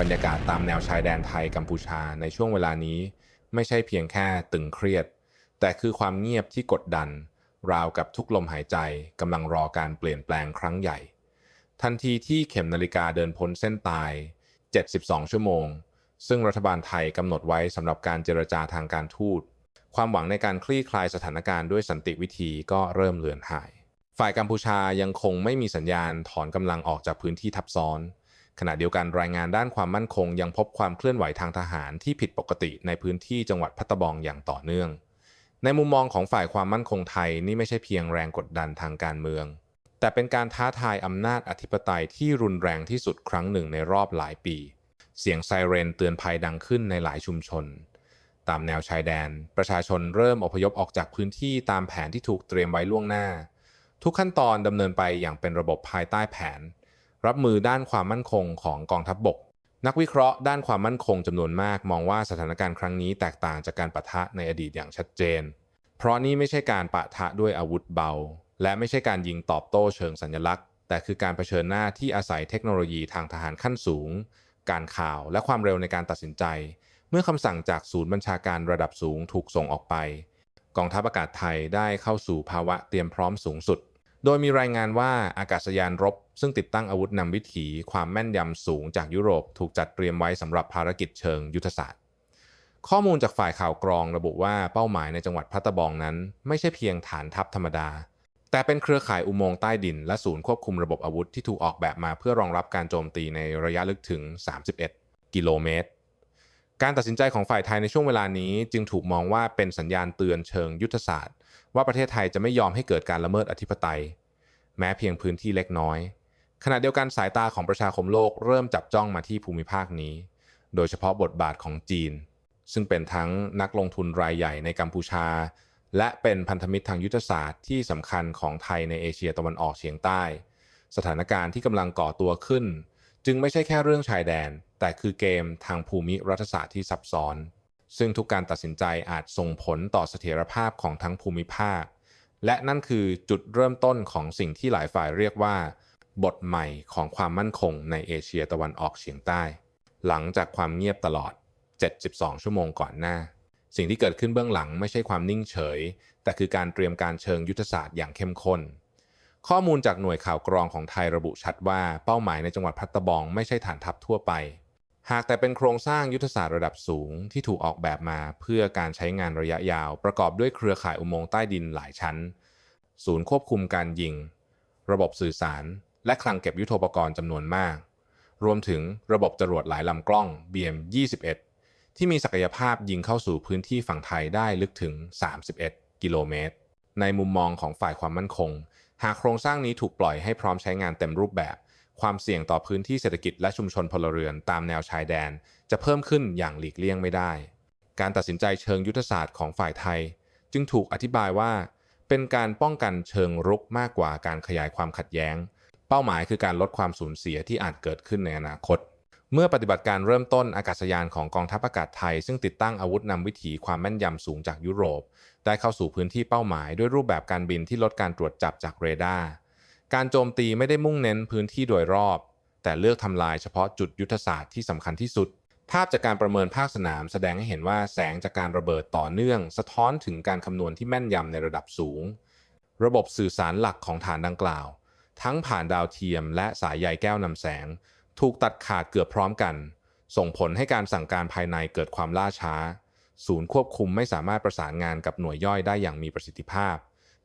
บรรยากาศตามแนวชายแดนไทยกัมพูชาในช่วงเวลานี้ ไม่ใช่เพียงแค่ตึงเครียด แต่คือความเงียบที่กดดัน ราวกับทุกลมหายใจกำลังรอการเปลี่ยนแปลงครั้งใหญ่ ทันทีที่เข็มนาฬิกาเดินพ้นเส้นตาย 72 ชั่วโมง ซึ่งรัฐบาลไทยกำหนดไว้สำหรับการเจรจาทางการทูตความหวังในการคลี่คลายสถานการณ์ด้วยสันติวิธีก็เริ่มเลือนหาย ฝ่ายกัมพูชายังคงไม่มีสัญญาณถอนกำลังออกจากพื้นที่ทับซ้อน ขณะเดียวกันรายงานด้านความมั่นคง ยังพบความเคลื่อนไหวทางทหารที่ผิดปกติในพื้นที่จังหวัดพัตตบองอย่างต่อเนื่อง ในมุมมองของฝ่ายความมั่นคงไทยนี่ไม่ใช่เพียงแรงกดดันทางการเมือง แต่เป็นการท้าทายอำนาจอธิปไตยที่รุนแรงที่สุดครั้งหนึ่งในรอบหลายปี เสียงไซเรนเตือนภัยดังขึ้นในหลายชุมชน ตามแนวชายแดน ประชาชนเริ่มอพยพออกจากพื้นที่ตามแผนที่ถูกเตรียมไว้ล่วงหน้า ทุกขั้นตอนดำเนินไปอย่างเป็นระบบภายใต้แผน รับมือด้านความมั่นคงของกองทัพบบก นักวิเคราะห์ด้านความมั่นคงจำนวนมาก มองว่าสถานการณ์ครั้งนี้แตกต่างจากการปะทะในอดีตอย่างชัดเจน เพราะนี่ไม่ใช่การปะทะด้วยอาวุธเบา และไม่ใช่การยิงตอบโต้เชิงสัญลักษณ์ แต่คือการเผชิญหน้าที่อาศัยเทคโนโลยีทางทหารขั้นสูง การข่าวและความเร็วในการตัดสินใจ เมื่อคำสั่งจากศูนย์บัญชาการระดับสูงถูกส่งออกไป กองทัพอากาศไทยได้เข้าสู่ภาวะเตรียมพร้อมสูงสุด โดยมีรายงานว่าอากาศยานรบ ซึ่งติดตั้งอาวุธนำวิถีความแม่นยำสูงจากยุโรปถูกจัดเตรียมไว้สำหรับภารกิจเชิงยุทธศาสตร์ ข้อมูลจากฝ่ายข่าวกรองระบุว่าเป้าหมายในจังหวัดพัตตบองนั้น ไม่ใช่เพียงฐานทัพธรรมดา แต่เป็นเครือข่ายอุโมงค์ใต้ดิน และศูนย์ควบคุมระบบอาวุธที่ถูกออกแบบมาเพื่อรองรับการโจมตีในระยะลึกถึง 31 กิโลเมตรการตัดสินใจของฝ่ายไทยในช่วงเวลานี้จึงถูกมองว่าเป็นสัญญาณเตือนเชิงยุทธศาสตร์ ว่าประเทศไทยจะไม่ยอมให้เกิดการละเมิดอธิปไตย แม้เพียงพื้นที่เล็กน้อย ขณะเดียวกันสายตาของประชาคมโลกเริ่มจับจ้องมาที่ภูมิภาคนี้ โดยเฉพาะบทบาทของจีน ซึ่งเป็นทั้งนักลงทุนรายใหญ่ในกัมพูชา และเป็นพันธมิตรทางยุทธศาสตร์ที่สำคัญของไทยในเอเชียตะวันออกเฉียงใต้ สถานการณ์ที่กำลังก่อตัวขึ้น จึงไม่ใช่แค่เรื่องชายแดน แต่คือเกมทางภูมิรัฐศาสตร์ที่ซับซ้อน ซึ่งทุกการตัดสินใจอาจส่งผลต่อเสถียรภาพของทั้งภูมิภาค และนั่นคือจุดเริ่มต้นของสิ่งที่หลายฝ่ายเรียกว่า บทใหม่ของความมั่นคงในเอเชียตะวันออกเฉียงใต้ หลังจากความเงียบตลอด 72 ชั่วโมงก่อนหน้า สิ่งที่เกิดขึ้นเบื้องหลังไม่ใช่ความนิ่งเฉย แต่คือการเตรียมการเชิงยุทธศาสตร์อย่างเข้มข้นข้อมูลจากหน่วยข่าวกรองของไทยระบุชัดว่าเป้าหมายในจังหวัดพัตตบองไม่ใช่ฐานทัพทั่วไป หากแต่เป็นโครงสร้างยุทธศาสตร์ระดับสูงที่ถูกออกแบบมาเพื่อการใช้งานระยะยาว ประกอบด้วยเครือข่ายอุโมงค์ใต้ดินหลายชั้น ศูนย์ควบคุมการยิง ระบบสื่อสาร และคลังเก็บยุทโธปกรณ์จำนวนมาก รวมถึงระบบจรวดหลายลำกล้อง BM-21 ที่มีศักยภาพยิงเข้าสู่พื้นที่ฝั่งไทยได้ลึกถึง 31 กิโลเมตร ในมุมมองของฝ่ายความมั่นคง หากโครงสร้างนี้ถูกปล่อยให้พร้อมใช้งานเต็มรูปแบบ ความเสี่ยงต่อพื้นที่เศรษฐกิจและชุมชนพลเรือนตามแนวชายแดน จะเพิ่มขึ้นอย่างหลีกเลี่ยงไม่ได้ การตัดสินใจเชิงยุทธศาสตร์ของฝ่ายไทย จึงถูกอธิบายว่า เป็นการป้องกันเชิงรุกมากกว่าการขยายความขัดแย้ง เป้าหมายคือการลดความสูญเสียที่อาจเกิดขึ้นในอนาคต เมื่อปฏิบัติการเริ่มต้นอากาศยานของกองทัพอากาศไทย ซึ่งติดตั้งอาวุธนำวิถีความแม่นยำสูงจากยุโรป ได้เข้าสู่พื้นที่เป้าหมายด้วยรูปแบบการบินที่ลดการตรวจจับจากเรดาร์ การโจมตีไม่ได้มุ่งเน้นพื้นที่โดยรอบ แต่เลือกทำลายเฉพาะจุดยุทธศาสตร์ที่สำคัญที่สุด ภาพจากการประเมินภาคสนามแสดงให้เห็นว่าแสงจากการระเบิดต่อเนื่อง สะท้อนถึงการคำนวณที่แม่นยำในระดับสูง ระบบสื่อสารหลักของฐานดังกล่าว ทั้งผ่านดาวเทียม และสายใยแก้วนำแสง ถูกตัดขาดเกือบพร้อมกัน ส่งผลให้การสั่งการภายในเกิดความล่าช้า ศูนย์ควบคุมไม่สามารถประสานงานกับหน่วยย่อยได้อย่างมีประสิทธิภาพ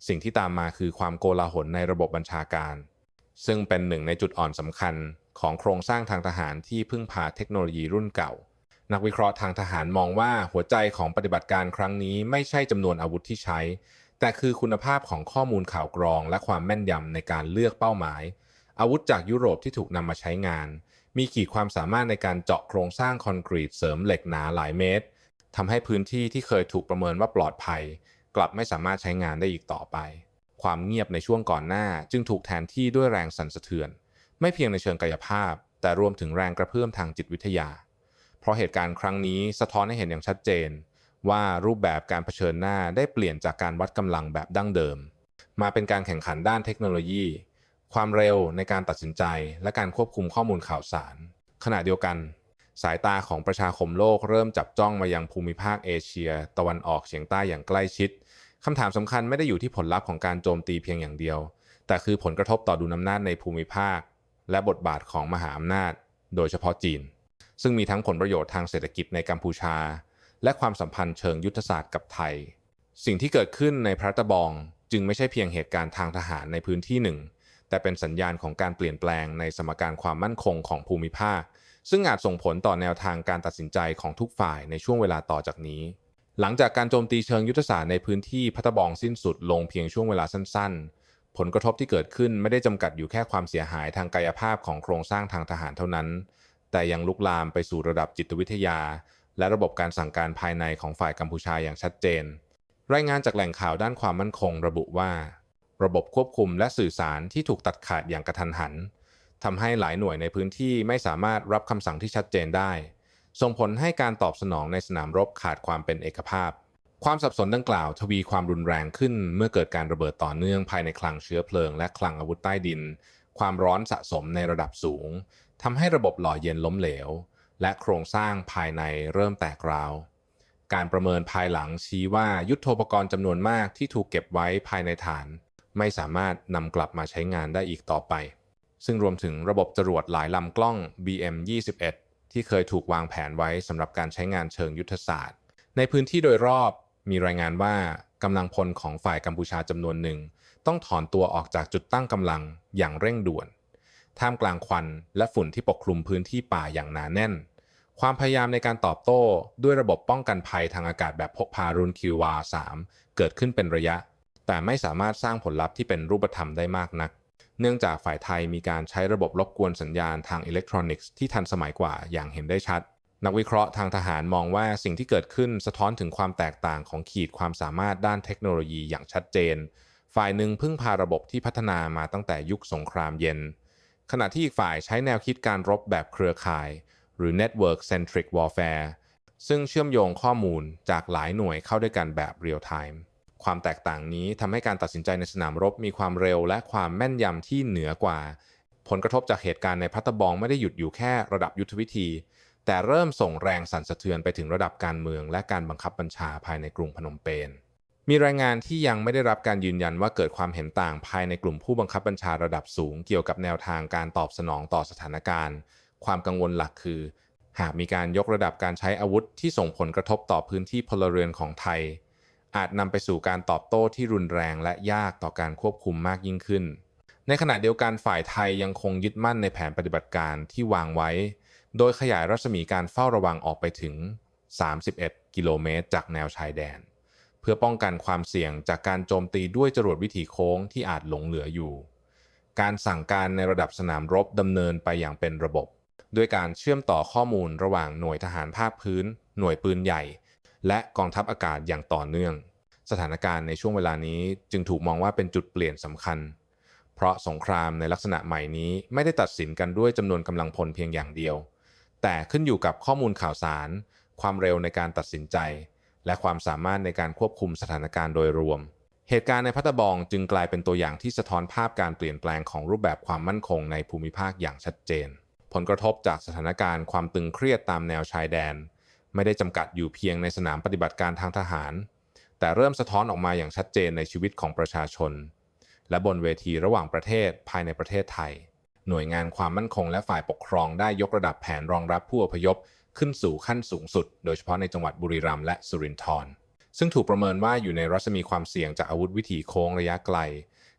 สิ่งที่ตามมาคือความโกลาหลในระบบบัญชาการ ซึ่งเป็นหนึ่งในจุดอ่อนสำคัญของโครงสร้างทางทหารที่พึ่งพาเทคโนโลยีรุ่นเก่า นักวิเคราะห์ทางทหารมองว่าหัวใจของปฏิบัติการครั้งนี้ไม่ใช่จำนวนอาวุธที่ใช้ แต่คือคุณภาพของข้อมูลข่าวกรอง และความแม่นยำในการเลือกเป้าหมาย อาวุธจากยุโรปที่ถูกนำมาใช้งาน มีขีดความสามารถในการเจาะโครงสร้างคอนกรีตเสริมเหล็กหนาหลายเมตรทำให้พื้นที่ที่เคยถูกประเมินว่าปลอดภัย กลับไม่สามารถใช้งานได้อีกต่อไป ความเงียบในช่วงก่อนหน้าจึงถูกแทนที่ด้วยแรงสั่นสะเทือน ไม่เพียงในเชิงกายภาพ แต่รวมถึงแรงกระเพื่อมทางจิตวิทยา เพราะเหตุการณ์ครั้งนี้สะท้อนให้เห็นอย่างชัดเจน ว่ารูปแบบการเผชิญหน้าได้เปลี่ยนจากการวัดกำลังแบบดั้งเดิม มาเป็นการแข่งขันด้านเทคโนโลยี ความเร็วในการตัดสินใจ และการควบคุมข้อมูลข่าวสาร ขณะเดียวกัน สายตาของประชาคมโลกเริ่มจับจ้องมายังภูมิภาคเอเชีย ตะวันออกเฉียงใต้อย่างใกล้ชิดคำถามสำคัญไม่ได้อยู่ที่ผลลัพธ์ของการโจมตีเพียงอย่างเดียว แต่คือผลกระทบต่อดุลอำนาจในภูมิภาค และบทบาทของมหาอำนาจ โดยเฉพาะจีน ซึ่งมีทั้งผลประโยชน์ทางเศรษฐกิจในกัมพูชา และความสัมพันธ์เชิงยุทธศาสตร์กับไทย สิ่งที่เกิดขึ้นในพระตะบองจึงไม่ใช่เพียงเหตุการณ์ทางทหารในพื้นที่หนึ่ง แต่เป็นสัญญาณของการเปลี่ยนแปลงในสมการความมั่นคงของภูมิภาค ซึ่งอาจส่งผลต่อแนวทางการตัดสินใจของทุกฝ่ายในช่วงเวลาต่อจากนี้ หลังจากการโจมตีเชิงยุทธศาสตร์ในพื้นที่พัตบองสิ้นสุดลงเพียงช่วงเวลาสั้น ๆ ผลกระทบที่เกิดขึ้นไม่ได้จำกัดอยู่แค่ความเสียหายทางกายภาพของโครงสร้างทางทหารเท่านั้น แต่ยังลุกลามไปสู่ระดับจิตวิทยา และระบบการสั่งการภายในของฝ่ายกัมพูชาอย่างชัดเจน รายงานจากแหล่งข่าวด้านความมั่นคงระบุว่า ระบบควบคุมและสื่อสารที่ถูกตัดขาดอย่างกระทันหัน ทำให้หลายหน่วยในพื้นที่ไม่สามารถรับคำสั่งที่ชัดเจนได้ ส่งผลให้การตอบสนองในสนามรบขาดความเป็นเอกภาพ ความสับสนดังกล่าวทวีความรุนแรงขึ้น เมื่อเกิดการระเบิดต่อเนื่องภายในคลังเชื้อเพลิง และคลังอาวุธใต้ดิน ความร้อนสะสมในระดับสูงทำให้ระบบหล่อเย็นล้มเหลว และโครงสร้างภายในเริ่มแตกราวการประเมินภายหลังชี้ว่ายุทโธปกรณ์จำนวนมากที่ถูกเก็บไว้ภายในฐาน ไม่สามารถนำกลับมาใช้งานได้อีกต่อไป ซึ่งรวมถึงระบบจรวดหลายลำกล้อง BM-21 ที่เคยถูกวางแผนไว้สำหรับการใช้งานเชิงยุทธศาสตร์ ในพื้นที่โดยรอบมีรายงานว่ากำลังพลของฝ่ายกัมพูชาจำนวนหนึ่ง ต้องถอนตัวออกจากจุดตั้งกำลังอย่างเร่งด่วน ท่ามกลางควันและฝุ่นที่ปกคลุมพื้นที่ป่าอย่างหนาแน่น ความพยายามในการตอบโต้ด้วยระบบป้องกันภัยทางอากาศแบบพกพารุ่นคิววา3เกิดขึ้นเป็นระยะ แต่ไม่สามารถสร้างผลลัพธ์ที่เป็นรูปธรรมได้มากนัก เนื่องจากฝ่ายไทยมีการใช้ระบบรบกวนสัญญาณทางอิเล็กทรอนิกส์ที่ทันสมัยกว่าอย่างเห็นได้ชัด นักวิเคราะห์ทางทหารมองว่าสิ่งที่เกิดขึ้นสะท้อนถึงความแตกต่างของขีดความสามารถด้านเทคโนโลยีอย่างชัดเจน ฝ่ายหนึ่งพึ่งพาระบบที่พัฒนามาตั้งแต่ยุคสงครามเย็น ขณะที่อีกฝ่ายใช้แนวคิดการรบแบบเครือข่าย หรือ Network Centric Warfare ซึ่งเชื่อมโยงข้อมูลจากหลายหน่วยเข้าด้วยกันแบบ Real Time ความแตกต่างนี้ทำให้การตัดสินใจในสนามรบมีความเร็วและความแม่นยำที่เหนือกว่า ผลกระทบจากเหตุการณ์ในพัตตบองไม่ได้หยุดอยู่แค่ระดับยุทธวิธี แต่เริ่มส่งแรงสั่นสะเทือนไปถึงระดับการเมือง และการบังคับบัญชาภายในกรุงพนมเปญมีรายงานที่ยังไม่ได้รับการยืนยันว่าเกิดความเห็นต่างภายในกลุ่มผู้บังคับบัญชาระดับสูง เกี่ยวกับแนวทางการตอบสนองต่อสถานการณ์ ความกังวลหลักคือ หากมีการยกระดับการใช้อาวุธที่ส่งผลกระทบต่อพื้นที่พลเรือนของไทย อาจนำไปสู่การตอบโต้ที่รุนแรงและยากต่อการควบคุมมากยิ่งขึ้น ในขณะเดียวกันฝ่ายไทยยังคงยึดมั่นในแผนปฏิบัติการที่วางไว้ โดยขยายรัศมีการเฝ้าระวังออกไปถึง 31 กิโลเมตร จากแนวชายแดน เพื่อป้องกันความเสี่ยงจากการโจมตีด้วยจรวดวิถีโค้งที่อาจหลงเหลืออยู่ การสั่งการในระดับสนามรบดำเนินไปอย่างเป็นระบบ ด้วยการเชื่อมต่อข้อมูลระหว่างหน่วยทหารภาคพื้น หน่วยปืนใหญ่ และกองทัพอากาศอย่างต่อเนื่อง สถานการณ์ในช่วงเวลานี้จึงถูกมองว่าเป็นจุดเปลี่ยนสำคัญ เพราะสงครามในลักษณะใหม่นี้ไม่ได้ตัดสินกันด้วยจำนวนกำลังพลเพียงอย่างเดียว แต่ขึ้นอยู่กับข้อมูลข่าวสาร ความเร็วในการตัดสินใจ และความสามารถในการควบคุมสถานการณ์โดยรวม เหตุการณ์ในพัตบองจึงกลายเป็นตัวอย่างที่สะท้อนภาพการเปลี่ยนแปลงของรูปแบบความมั่นคงในภูมิภาคอย่างชัดเจนผลกระทบจากสถานการณ์ความตึงเครียดตามแนวชายแดน ไม่ได้จำกัดอยู่เพียงในสนามปฏิบัติการทางทหาร แต่เริ่มสะท้อนออกมาอย่างชัดเจนในชีวิตของประชาชน และบนเวทีระหว่างประเทศภายในประเทศไทย หน่วยงานความมั่นคงและฝ่ายปกครองได้ยกระดับแผนรองรับผู้อพยพขึ้นสู่ขั้นสูงสุด โดยเฉพาะในจังหวัดบุรีรัมย์และสุรินทร์ซึ่งถูกประเมินว่าอยู่ในรัศมีความเสี่ยงจากอาวุธวิถีโค้งระยะไกล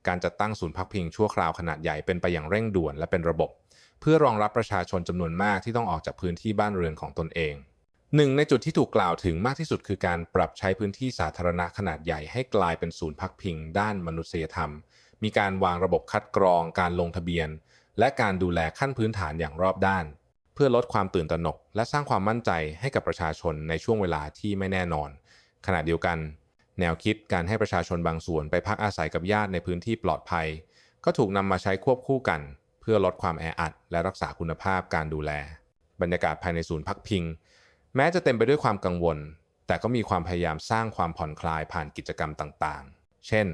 การจัดตั้งศูนย์พักพิงชั่วคราวขนาดใหญ่เป็นไปอย่างเร่งด่วนและเป็นระบบ เพื่อรองรับประชาชนจำนวนมากที่ต้องออกจากพื้นที่บ้านเรือนของตนเอง หนึ่งในจุดที่ถูกกล่าวถึงมากที่สุดคือการปรับใช้พื้นที่สาธารณะขนาดใหญ่ให้กลายเป็นศูนย์พักพิงด้านมนุษยธรรม มีการวางระบบคัดกรอง การลงทะเบียน และการดูแลขั้นพื้นฐานอย่างรอบด้าน เพื่อลดความตื่นตระหนก และสร้างความมั่นใจให้กับประชาชนในช่วงเวลาที่ไม่แน่นอน ขณะเดียวกัน แนวคิดการให้ประชาชนบางส่วนไปพักอาศัยกับญาติในพื้นที่ปลอดภัย ก็ถูกนำมาใช้ควบคู่กัน เพื่อลดความแออัด และรักษาคุณภาพการดูแล บรรยากาศภายในศูนย์พักพิง แม้จะเต็มไปด้วยความกังวล แต่ก็มีความพยายามสร้างความผ่อนคลายผ่านกิจกรรมต่างๆ เช่น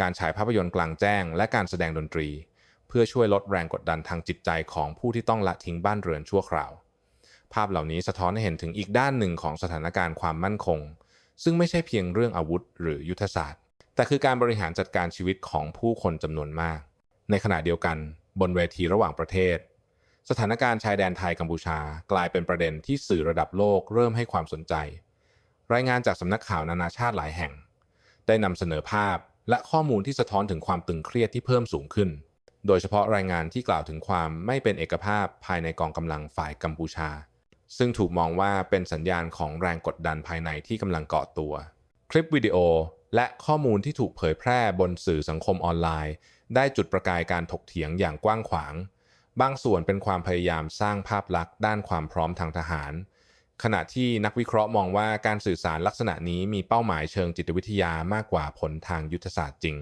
การฉายภาพยนตร์กลางแจ้ง และการแสดงดนตรี เพื่อช่วยลดแรงกดดันทางจิตใจของผู้ที่ต้องละทิ้งบ้านเรือนชั่วคราว ภาพเหล่านี้สะท้อนให้เห็นถึงอีกด้านหนึ่งของสถานการณ์ความมั่นคง ซึ่งไม่ใช่เพียงเรื่องอาวุธ หรือยุทธศาสตร์ แต่คือการบริหารจัดการชีวิตของผู้คนจำนวนมาก ในขณะเดียวกัน บนเวทีระหว่างประเทศ สถานการณ์ชายแดนไทยกัมพูชา กลายเป็นประเด็นที่สื่อระดับโลกเริ่มให้ความสนใจ รายงานจากสำนักข่าวนานาชาติหลายแห่ง ได้นำเสนอภาพและข้อมูลที่สะท้อนถึงความตึงเครียดที่เพิ่มสูงขึ้น โดยเฉพาะรายงานที่กล่าวถึงความไม่เป็นเอกภาพภายในกองกำลังฝ่ายกัมพูชา ซึ่งถูกมองว่าเป็นสัญญาณของแรงกดดันภายในที่กำลังเกาะตัว คลิปวิดีโอและข้อมูลที่ถูกเผยแพร่บนสื่อสังคมออนไลน์ ได้จุดประกายการถกเถียงอย่างกว้างขวาง บางส่วนเป็นความพยายามสร้างภาพลักษณ์ด้านความพร้อมทางทหาร ขณะที่นักวิเคราะห์มองว่าการสื่อสารลักษณะนี้มีเป้าหมายเชิงจิตวิทยามากกว่าผลทางยุทธศาสตร์จริง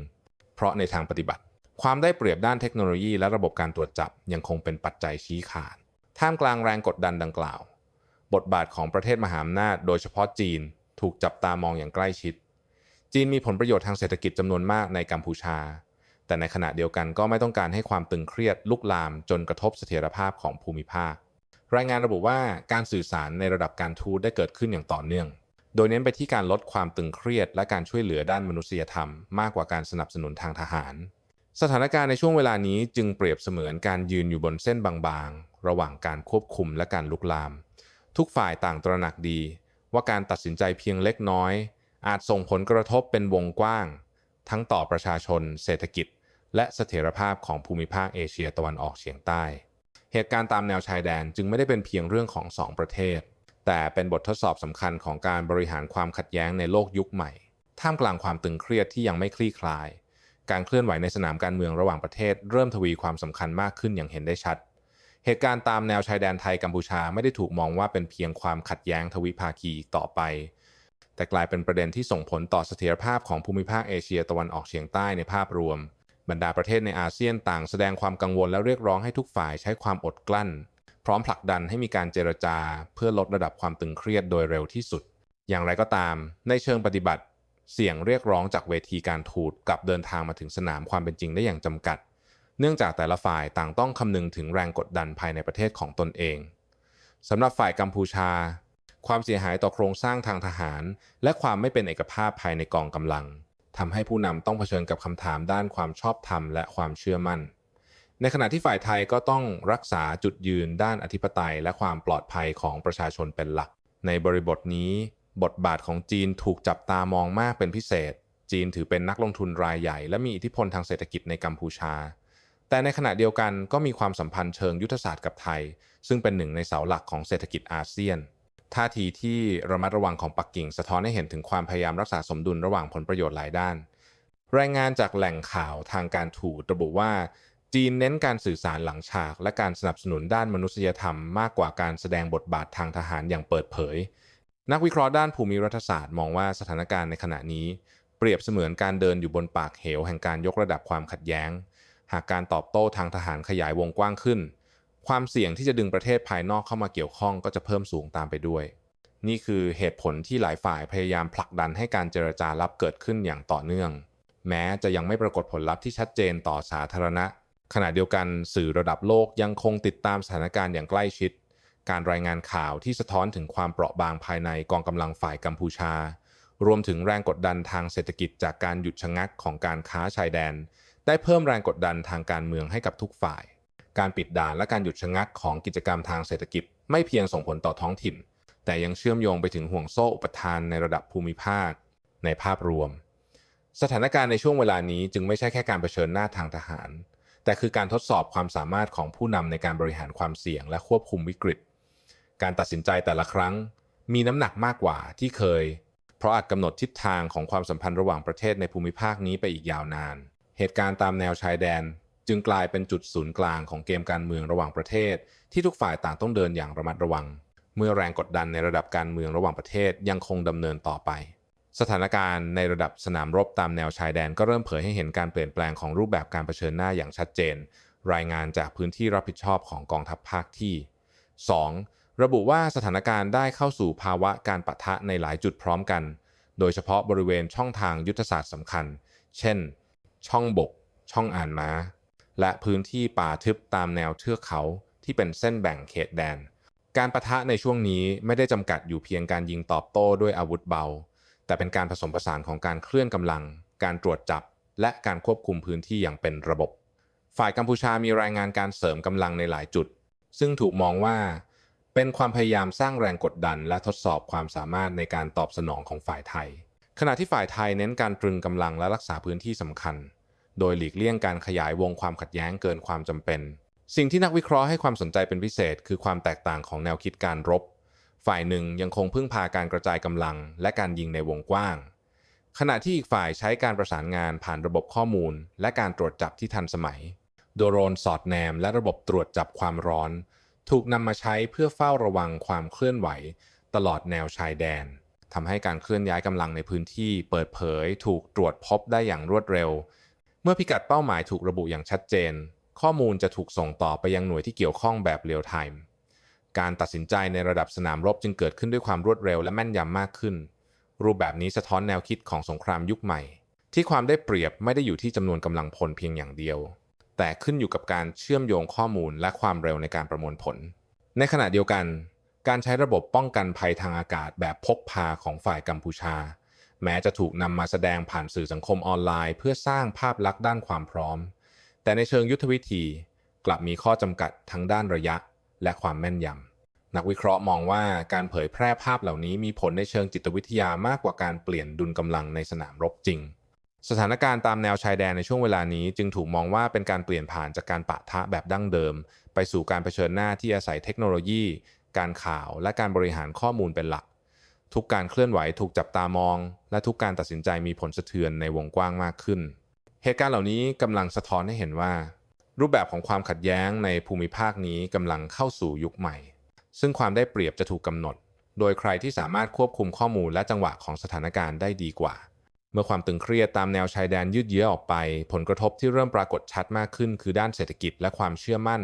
เพราะในทางปฏิบัติ ความได้เปรียบด้านเทคโนโลยีและระบบการตรวจจับยังคงเป็นปัจจัยชี้ขาด ท่ามกลางแรงกดดันดังกล่าว บทบาทของประเทศมหาอำนาจโดยเฉพาะจีน ถูกจับตามองอย่างใกล้ชิด จีนมีผลประโยชน์ทางเศรษฐกิจจำนวนมากในกัมพูชา แต่ในขณะเดียวกันก็ไม่ต้องการให้ความตึงเครียดลุกลามจนกระทบเสถียรภาพของภูมิภาค รายงานระบุว่าการสื่อสารในระดับการทูตได้เกิดขึ้นอย่างต่อเนื่อง โดยเน้นไปที่การลดความตึงเครียด และการช่วยเหลือด้านมนุษยธรรม มากกว่าการสนับสนุนทางทหาร สถานการณ์ในช่วงเวลานี้จึงเปรียบเสมือนการยืนอยู่บนเส้นบางๆ ระหว่างการควบคุมและการลุกลาม ทุกฝ่ายต่างตระหนักดี ว่าการตัดสินใจเพียงเล็กน้อย อาจส่งผลกระทบเป็นวงกว้าง ทั้งต่อประชาชน เศรษฐกิจ และเสถียรภาพของภูมิภาคเอเชียตะวันออกเฉียงใต้ เหตุการณ์ตามแนวชายแดนจึงไม่ได้เป็นเพียงเรื่องของสองประเทศ แต่เป็นบททดสอบสำคัญของการบริหารความขัดแย้งในโลกยุคใหม่ ท่ามกลางความตึงเครียดที่ยังไม่คลี่คลาย การเคลื่อนไหวในสนามการเมืองระหว่างประเทศ เริ่มทวีความสำคัญมากขึ้นอย่างเห็นได้ชัด เหตุการณ์ตามแนวชายแดนไทยกัมพูชาไม่ได้ถูกมองว่าเป็นเพียงความขัดแย้งทวิภาคีต่อไปแต่กลายเป็นประเด็นที่ส่งผลต่อเสถียรภาพของภูมิภาคเอเชียตะวันออกเฉียงใต้ในภาพรวม บรรดาประเทศในอาเซียนต่างแสดงความกังวลและเรียกร้องให้ทุกฝ่ายใช้ความอดกลั้น พร้อมผลักดันให้มีการเจรจา เพื่อลดระดับความตึงเครียดโดยเร็วที่สุด อย่างไรก็ตาม ในเชิงปฏิบัติ เสียงเรียกร้องจากเวทีการทูตกลับเดินทางมาถึงสนามความเป็นจริงได้อย่างจำกัด เนื่องจากแต่ละฝ่ายต่างต้องคำนึงถึงแรงกดดันภายในประเทศของตนเองสำหรับฝ่ายกัมพูชา ความเสียหายต่อโครงสร้างทางทหาร และความไม่เป็นเอกภาพภายในกองกำลัง ทำให้ผู้นำต้องเผชิญกับคำถามด้านความชอบธรรมและความเชื่อมั่น ในขณะที่ฝ่ายไทยก็ต้องรักษาจุดยืนด้านอธิปไตย และความปลอดภัยของประชาชนเป็นหลัก ในบริบทนี้ บทบาทของจีนถูกจับตามองมากเป็นพิเศษ จีนถือเป็นนักลงทุนรายใหญ่ และมีอิทธิพลทางเศรษฐกิจในกัมพูชา แต่ในขณะเดียวกันก็มีความสัมพันธ์เชิงยุทธศาสตร์กับไทย ซึ่งเป็นหนึ่งในเสาหลักของเศรษฐกิจอาเซียน ท่าทีที่ระมัดระวังของปักกิ่ง สะท้อนให้เห็นถึงความพยายามรักษาสมดุลระหว่างผลประโยชน์หลายด้าน รายงานจากแหล่งข่าวทางการถูตระบุว่า จีนเน้นการสื่อสารหลังฉาก และการสนับสนุนด้านมนุษยธรรมมากกว่าการแสดงบทบาททางทหารอย่างเปิดเผย นักวิเคราะห์ด้านภูมิรัฐศาสตร์มองว่าสถานการณ์ในขณะนี้ เปรียบเสมือนการเดินอยู่บนปากเหวแห่งการยกระดับความขัดแย้ง หากการตอบโต้ทางทหารขยายวงกว้างขึ้น ความเสี่ยงที่จะดึงประเทศภายนอกเข้ามาเกี่ยวข้องก็จะเพิ่มสูงตามไปด้วย นี่คือเหตุผลที่หลายฝ่ายพยายามผลักดันให้การเจรจาลับเกิดขึ้นอย่างต่อเนื่อง แม้จะยังไม่ปรากฏผลลัพธ์ที่ชัดเจนต่อสาธารณะ ขณะเดียวกันสื่อระดับโลกยังคงติดตามสถานการณ์อย่างใกล้ชิด การรายงานข่าวที่สะท้อนถึงความเปราะบางภายในกองกำลังฝ่ายกัมพูชา รวมถึงแรงกดดันทางเศรษฐกิจจากการหยุดชะงักของการค้าชายแดน ได้เพิ่มแรงกดดันทางการเมืองให้กับทุกฝ่าย การปิดด่านและการหยุดชะงักของกิจกรรมทางเศรษฐกิจ ไม่เพียงส่งผลต่อท้องถิ่น แต่ยังเชื่อมโยงไปถึงห่วงโซ่อุปทานในระดับภูมิภาค ในภาพรวม สถานการณ์ในช่วงเวลานี้จึงไม่ใช่แค่การเผชิญหน้าทางทหาร แต่คือการทดสอบความสามารถของผู้นำในการบริหารความเสี่ยงและควบคุมวิกฤต การตัดสินใจแต่ละครั้ง มีน้ำหนักมากกว่าที่เคย เพราะอาจกำหนดทิศทางของความสัมพันธ์ระหว่างประเทศในภูมิภาคนี้ไปอีกยาวนาน เหตุการณ์ตามแนวชายแดน จึงกลายเป็นจุดศูนย์กลางของเกมการเมืองระหว่างประเทศ ที่ทุกฝ่ายต่างต้องเดินอย่างระมัดระวัง เมื่อแรงกดดันในระดับการเมืองระหว่างประเทศยังคงดำเนินต่อไป สถานการณ์ในระดับสนามรบตามแนวชายแดนก็เริ่มเผยให้เห็นการเปลี่ยนแปลงของรูปแบบการเผชิญหน้าอย่างชัดเจน รายงานจากพื้นที่รับผิดชอบของกองทัพภาคที่ 2. ระบุว่าสถานการณ์ได้เข้าสู่ภาวะการปะทะในหลายจุดพร้อมกัน โดยเฉพาะบริเวณช่องทางยุทธศาสตร์สำคัญ เช่น ช่องบก ช่องอ่านม้า และพื้นที่ป่าทึบตามแนวเทือกเขาที่เป็นเส้นแบ่งเขตแดน การประทะในช่วงนี้ไม่ได้จำกัดอยู่เพียงการยิงตอบโต้ด้วยอาวุธเบา แต่เป็นการผสมผสานของการเคลื่อนกำลัง การตรวจจับ และการควบคุมพื้นที่อย่างเป็นระบบ ฝ่ายกัมพูชามีรายงานการเสริมกำลังในหลายจุด ซึ่งถูกมองว่าเป็นความพยายามสร้างแรงกดดันและทดสอบความสามารถในการตอบสนองของฝ่ายไทย ขณะที่ฝ่ายไทยเน้นการตรึงกำลังและรักษาพื้นที่สำคัญ โดยหลีกเลี่ยงการขยายวงความขัดแย้งเกินความจำเป็น สิ่งที่นักวิเคราะห์ให้ความสนใจเป็นพิเศษ คือความแตกต่างของแนวคิดการรบ ฝ่ายหนึ่งยังคงพึ่งพาการกระจายกำลัง และการยิงในวงกว้าง ขณะที่อีกฝ่ายใช้การประสานงานผ่านระบบข้อมูล และการตรวจจับที่ทันสมัย โดรนสอดแนม และระบบตรวจจับความร้อน ถูกนำมาใช้เพื่อเฝ้าระวังความเคลื่อนไหว ตลอดแนวชายแดนทำให้การเคลื่อนย้ายกำลังในพื้นที่ เปิดเผย ถูกตรวจพบได้อย่างรวดเร็ว มื่อพิกัดเป้าหมายถูกระบุอย่างชัดเจน ข้อมูลจะถูกส่งต่อไปยังหน่วยที่เกี่ยวข้องแบบเรียลไทม์การตัดสินใจในระดับสนามรบจึงเกิดขึ้นด้วยความรวดเร็วและแม่นยำมากขึ้น รูปแบบนี้สะท้อนแนวคิดของสงครามยุคใหม่ ที่ความได้เปรียบไม่ได้อยู่ที่จำนวนกำลังพลเพียงอย่างเดียว แต่ขึ้นอยู่กับการเชื่อมโยงข้อมูลและความเร็วในการประมวลผล ในขณะเดียวกัน การใช้ระบบป้องกันภัยทางอากาศแบบพกพาของฝ่ายกัมพูชา แม้จะถูกนำมาแสดงผ่านสื่อสังคมออนไลน์ เพื่อสร้างภาพลักษณ์ด้านความพร้อม แต่ในเชิงยุทธวิธี กลับมีข้อจำกัดทั้งด้านระยะและความแม่นยำนักวิเคราะห์มองว่าการเผยแพร่ภาพเหล่านี้มีผลในเชิงจิตวิทยามากกว่าการเปลี่ยนดุลกำลังในสนามรบจริง สถานการณ์ตามแนวชายแดนในช่วงเวลานี้ จึงถูกมองว่าเป็นการเปลี่ยนผ่านจากการปะทะแบบดั้งเดิม ไปสู่การเผชิญหน้าที่อาศัยเทคโนโลยี การข่าวและการบริหารข้อมูลเป็นหลัก ทุกการเคลื่อนไหวถูกจับตามอง และทุกการตัดสินใจมีผลสะเทือนในวงกว้างมากขึ้น เหตุการณ์เหล่านี้กำลังสะท้อนให้เห็นว่า รูปแบบของความขัดแย้งในภูมิภาคนี้กำลังเข้าสู่ยุคใหม่ ซึ่งความได้เปรียบจะถูกกำหนด โดยใครที่สามารถควบคุมข้อมูลและจังหวะของสถานการณ์ได้ดีกว่า เมื่อความตึงเครียดตามแนวชายแดนยืดเยื้อออกไป ผลกระทบที่เริ่มปรากฏชัดมากขึ้น คือด้านเศรษฐกิจและความเชื่อมั่น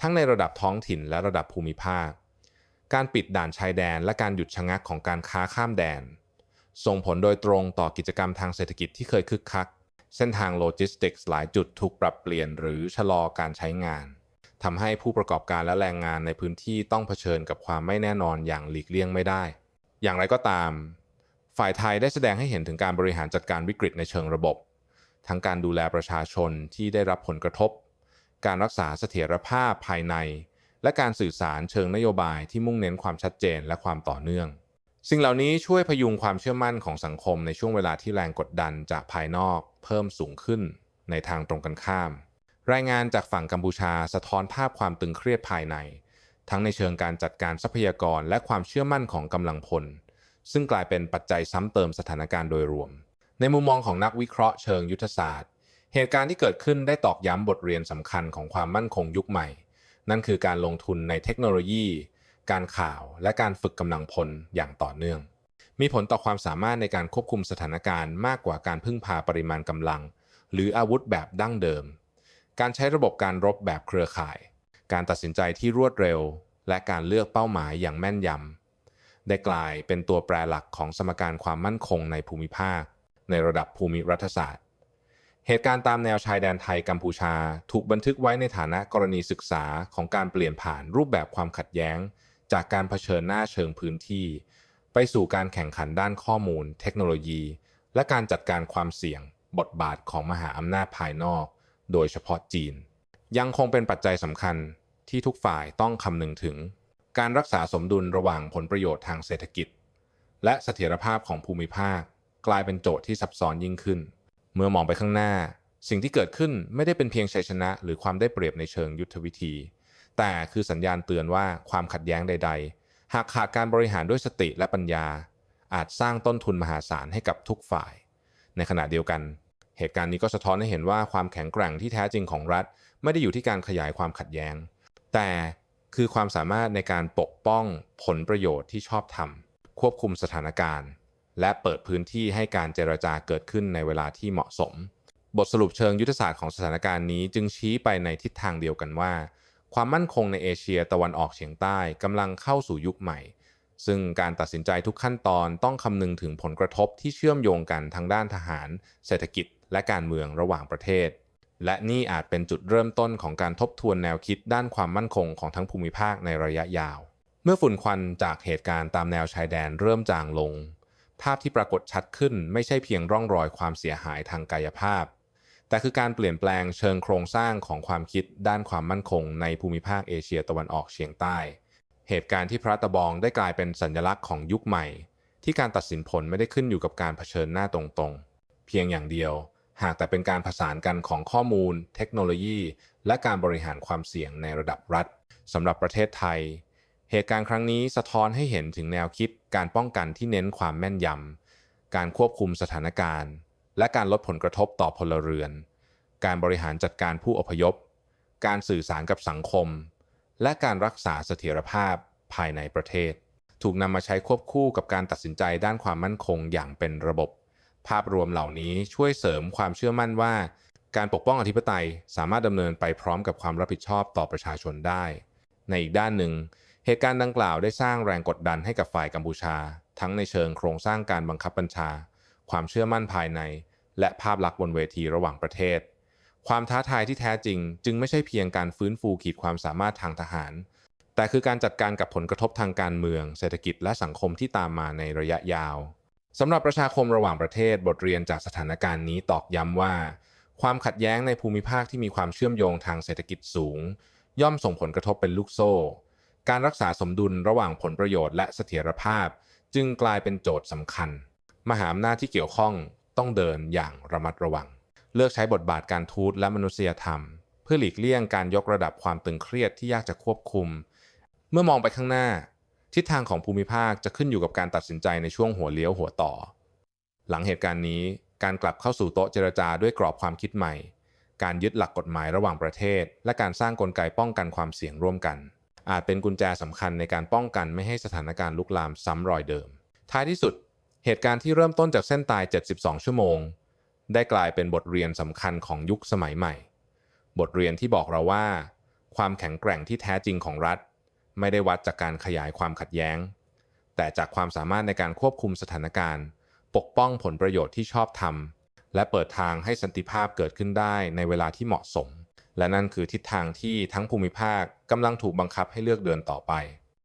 ทั้งในระดับท้องถิ่นและระดับภูมิภาค การปิดด่านชายแดนและการหยุดชะงักของการค้าข้ามแดน ส่งผลโดยตรงต่อกิจกรรมทางเศรษฐกิจที่เคยคึกคัก เส้นทางโลจิสติกส์หลายจุดถูกปรับเปลี่ยนหรือชะลอการใช้งานทำให้ผู้ประกอบการและแรงงานในพื้นที่ต้องเผชิญกับความไม่แน่นอนอย่างหลีกเลี่ยงไม่ได้ อย่างไรก็ตาม ฝ่ายไทยได้แสดงให้เห็นถึงการบริหารจัดการวิกฤตในเชิงระบบ ทั้งการดูแลประชาชนที่ได้รับผลกระทบ การรักษาเสถียรภาพภายใน และการสื่อสารเชิงนโยบายที่มุ่งเน้นความชัดเจนและความต่อเนื่อง สิ่งเหล่านี้ช่วยพยุงความเชื่อมั่นของสังคมในช่วงเวลาที่แรงกดดันจากภายนอก เพิ่มสูงขึ้น ในทางตรงกันข้าม รายงานจากฝั่งกัมพูชาสะท้อนภาพความตึงเครียดภายใน ทั้งในเชิงการจัดการทรัพยากรและความเชื่อมั่นของกำลังพล ซึ่งกลายเป็นปัจจัยซ้ำเติมสถานการณ์โดยรวม ในมุมมองของนักวิเคราะห์เชิงยุทธศาสตร์ เหตุการณ์ที่เกิดขึ้นได้ตอกย้ำบทเรียนสำคัญของความมั่นคงยุคใหม่ นั่นคือการลงทุนในเทคโนโลยี การข่าว และการฝึกกำลังพลอย่างต่อเนื่อง มีผลต่อความสามารถในการควบคุมสถานการณ์มากกว่าการพึ่งพาปริมาณกำลัง หรืออาวุธแบบดั้งเดิม การใช้ระบบการรบแบบเครือข่าย การตัดสินใจที่รวดเร็ว และการเลือกเป้าหมายอย่างแม่นยำได้กลายเป็นตัวแปรหลักของสมการความมั่นคงในภูมิภาค ในระดับภูมิรัฐศาสตร์ เหตุการณ์ตามแนวชายแดนไทยกัมพูชา ถูกบันทึกไว้ในฐานะกรณีศึกษาของการเปลี่ยนผ่านรูปแบบความขัดแย้ง จากการเผชิญหน้าเชิงพื้นที่ ไปสู่การแข่งขันด้านข้อมูล เทคโนโลยี และการจัดการความเสี่ยง บทบาทของมหาอำนาจภายนอก โดยเฉพาะจีน ยังคงเป็นปัจจัยสำคัญที่ทุกฝ่ายต้องคำนึงถึง การรักษาสมดุลระหว่างผลประโยชน์ทางเศรษฐกิจ และเสถียรภาพของภูมิภาค กลายเป็นโจทย์ที่ซับซ้อนยิ่งขึ้น เมื่อมองไปข้างหน้า สิ่งที่เกิดขึ้นไม่ได้เป็นเพียงชัยชนะ หรือความได้เปรียบในเชิงยุทธวิธี แต่คือสัญญาณเตือนว่าความขัดแย้งใด ๆ หากขาดการบริหารด้วยสติและปัญญา อาจสร้างต้นทุนมหาศาลให้กับทุกฝ่าย ในขณะเดียวกัน เหตุการณ์นี้ก็สะท้อนให้เห็นว่าความแข็งแกร่งที่แท้จริงของรัฐ ไม่ได้อยู่ที่การขยายความขัดแย้ง แต่คือความสามารถในการปกป้องผลประโยชน์ที่ชอบธรรมควบคุมสถานการณ์ และเปิดพื้นที่ให้การเจรจาเกิดขึ้นในเวลาที่เหมาะสม บทสรุปเชิงยุทธศาสตร์ของสถานการณ์นี้จึงชี้ไปในทิศทางเดียวกันว่า ความมั่นคงในเอเชียตะวันออกเฉียงใต้กำลังเข้าสู่ยุคใหม่ ซึ่งการตัดสินใจทุกขั้นตอนต้องคำนึงถึงผลกระทบที่เชื่อมโยงกันทั้งด้านทหาร เศรษฐกิจ และการเมืองระหว่างประเทศ และนี่อาจเป็นจุดเริ่มต้นของการทบทวนแนวคิดด้านความมั่นคงของทั้งภูมิภาคในระยะยาว เมื่อฝุ่นควันจากเหตุการณ์ตามแนวชายแดนเริ่มจางลง ภาพที่ปรากฏชัดขึ้นไม่ใช่เพียงร่องรอยความเสียหายทางกายภาพ แต่คือการเปลี่ยนแปลงเชิงโครงสร้างของความคิดด้านความมั่นคงในภูมิภาคเอเชียตะวันออกเฉียงใต้ เหตุการณ์ที่พระตะบองได้กลายเป็นสัญลักษณ์ของยุคใหม่ ที่การตัดสินผลไม่ได้ขึ้นอยู่กับการเผชิญหน้าตรงๆ เพียงอย่างเดียว หากแต่เป็นการผสานกันของข้อมูล เทคโนโลยี และการบริหารความเสี่ยงในระดับรัฐสำหรับประเทศไทย เหตุการณ์ครั้งนี้สะท้อนให้เห็นถึงแนวคิดการป้องกันที่เน้นความแม่นยำ การควบคุมสถานการณ์ และการลดผลกระทบต่อพลเรือน การบริหารจัดการผู้อพยพ การสื่อสารกับสังคม และการรักษาเสถียรภาพภายในประเทศ ถูกนำมาใช้ควบคู่กับการตัดสินใจด้านความมั่นคงอย่างเป็นระบบ ภาพรวมเหล่านี้ช่วยเสริมความเชื่อมั่นว่า การปกป้องอธิปไตยสามารถดำเนินไปพร้อมกับความรับผิดชอบต่อประชาชนได้ ในอีกด้านหนึ่ง เหตุการณ์ดังกล่าวได้สร้างแรงกดดันให้กับฝ่ายกัมพูชา ทั้งในเชิงโครงสร้างการบังคับบัญชา ความเชื่อมั่นภายใน และภาพลักษณ์บนเวทีระหว่างประเทศ ความท้าทายที่แท้จริง จึงไม่ใช่เพียงการฟื้นฟูขีดความสามารถทางทหาร แต่คือการจัดการกับผลกระทบทางการเมือง เศรษฐกิจและสังคมที่ตามมาในระยะยาวสำหรับประชาคมระหว่างประเทศบทเรียนจากสถานการณ์นี้ตอกย้ำว่า ความขัดแย้งในภูมิภาคที่มีความเชื่อมโยงทางเศรษฐกิจสูง ย่อมส่งผลกระทบเป็นลูกโซ่ การรักษาสมดุลระหว่างผลประโยชน์และเสถียรภาพ จึงกลายเป็นโจทย์สำคัญ มหาอำนาจที่เกี่ยวข้องต้องเดินอย่างระมัดระวัง เลือกใช้บทบาทการทูตและมนุษยธรรม เพื่อหลีกเลี่ยงการยกระดับความตึงเครียดที่ยากจะควบคุม เมื่อมองไปข้างหน้า ทิศทางของภูมิภาคจะขึ้นอยู่กับการตัดสินใจในช่วงหัวเลี้ยวหัวต่อ หลังเหตุการณ์นี้การกลับเข้าสู่โต๊ะเจรจาด้วยกรอบความคิดใหม่ การยึดหลักกฎหมายระหว่างประเทศ และการสร้างกลไกป้องกันความเสี่ยงร่วมกัน อาจเป็นกุญแจสำคัญในการป้องกันไม่ให้สถานการณ์ลุกลามซ้ำรอยเดิม ท้ายที่สุด เหตุการณ์ที่เริ่มต้นจากเส้นตาย 72 ชั่วโมง ได้กลายเป็นบทเรียนสำคัญของยุคสมัยใหม่ บทเรียนที่บอกเราว่า ความแข็งแกร่งที่แท้จริงของรัฐ ไม่ได้วัดจากการขยายความขัดแย้ง แต่จากความสามารถในการควบคุมสถานการณ์ ปกป้องผลประโยชน์ที่ชอบธรรม และเปิดทางให้สันติภาพเกิดขึ้นได้ในเวลาที่เหมาะสม และนั่นคือทิศทางที่ทั้งภูมิภาคกำลังถูกบังคับให้เลือกเดินต่อไป